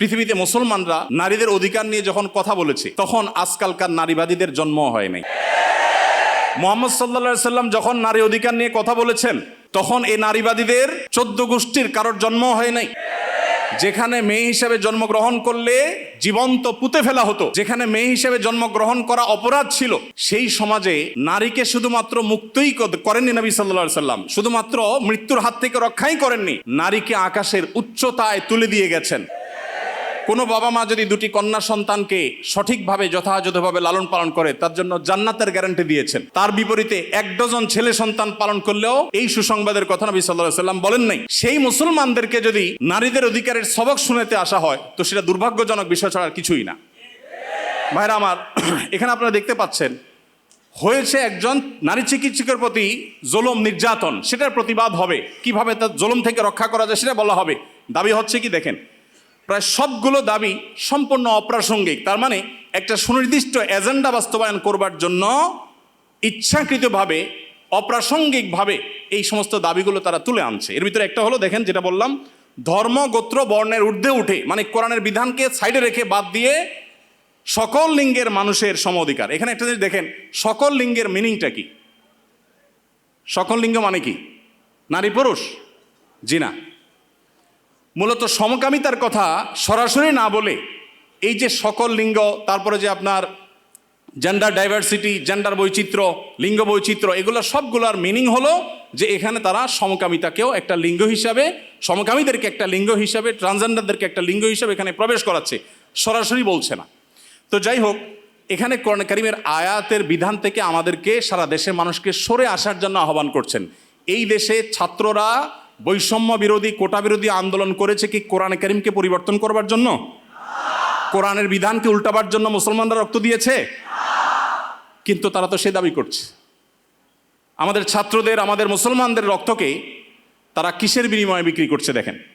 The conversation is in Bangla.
পৃথিবীতে মুসলমানরা নারীদের অধিকার নিয়ে যখন কথা বলেছে, তখন আজকালকার নারীবাদীদের জন্ম হয় নাই। মোহাম্মদ সাল্লা সাল্লাম যখন নারী অধিকার নিয়ে কথা বলেছেন, তখন এই নারীবাদীদের চোদ্দ গোষ্ঠীর কারোর জন্ম হয় নাই। যেখানে মেয়ে হিসেবে জন্মগ্রহণ করলে জীবন্ত পুঁতে ফেলা হতো, যেখানে মেয়ে হিসেবে জন্মগ্রহণ করা অপরাধ ছিল, সেই সমাজে নারীকে শুধুমাত্র মুক্তই করেননি নবী সাল্লা সাল্লাম শুধুমাত্র মৃত্যুর হাত থেকে রক্ষাই করেননি, নারীকে আকাশের উচ্চতায় তুলে দিয়ে গেছেন। কোনো বাবা মা যদি দুটি কন্যা সন্তানকে সঠিকভাবে, যথাযথভাবে লালন পালন করে, তার জন্য জান্নাতের গ্যারান্টি দিয়েছেন। তার বিপরীতে এক ডজন ছেলে সন্তান পালন করলেও এই সুসংবাদের কথা নবী সাল্লাহ সাল্লাম বলেন নাই। সেই মুসলমানদেরকে যদি নারীদের অধিকারের সবক শুনেতে আসা হয়, তো সেটা দুর্ভাগ্যজনক বিষয় ছাড়া কিছুই না। ভাইরা আমার, এখানে আপনারা দেখতে পাচ্ছেন, হয়েছে একজন নারী চিকিৎসকের প্রতি জোলম, নির্যাতন। সেটার প্রতিবাদ হবে। কীভাবে তার জোলম থেকে রক্ষা করা যায় সেটা বলা হবে। দাবি হচ্ছে কি, দেখেন প্রায় সবগুলো দাবি সম্পূর্ণ অপ্রাসঙ্গিক। তার মানে একটা সুনির্দিষ্ট এজেন্ডা বাস্তবায়ন করবার জন্য ইচ্ছাকৃতভাবে, অপ্রাসঙ্গিকভাবে এই সমস্ত দাবিগুলো তারা তুলে আনছে। এর ভিতরে একটা হলো, দেখেন যেটা বললাম, ধর্ম, গোত্র, বর্ণের ঊর্ধ্বে উঠে মানে কোরআনের বিধানকে সাইডে রেখে বাদ দিয়ে সকল লিঙ্গের মানুষের সম অধিকার। এখানে একটা জিনিস দেখেন, সকল লিঙ্গের মিনিংটা কি? সকল লিঙ্গ মানে কি? নারী, পুরুষ? জি না। মূলত সমকামিতার কথা সরাসরি না বলে এই যে সকল লিঙ্গ, তারপরে যে আপনার জেন্ডার ডাইভার্সিটি জেন্ডার বৈচিত্র্য, লিঙ্গ বৈচিত্র্য, এগুলো সবগুলোর মিনিং হলো যে এখানে তারা সমকামিতাকেও একটা লিঙ্গ হিসাবে, সমকামীদেরকে একটা লিঙ্গ হিসাবে ট্রান্সজেন্ডারদেরকে একটা লিঙ্গ হিসাবে এখানে প্রবেশ করাচ্ছে। সরাসরি বলছে না। তো যাই হোক, এখানে কোরআন কারিমের আয়াতের বিধান থেকে আমাদেরকে সারা দেশের মানুষকে সরে আসার জন্য আহ্বান করছেন। এই দেশে ছাত্ররা বৈষম্য বিরোধী, কোটা বিরোধী আন্দোলন করেছে কি কোরআন করিমকে পরিবর্তন করবার জন্য? কোরআনের বিধানকে উল্টাবার জন্য মুসলমানরা রক্ত দিয়েছে? কিন্তু তারা তো সে দাবি করছে। আমাদের ছাত্রদের, আমাদের মুসলমানদের রক্তকে তারা কিসের বিনিময়ে বিক্রি করছে দেখেন?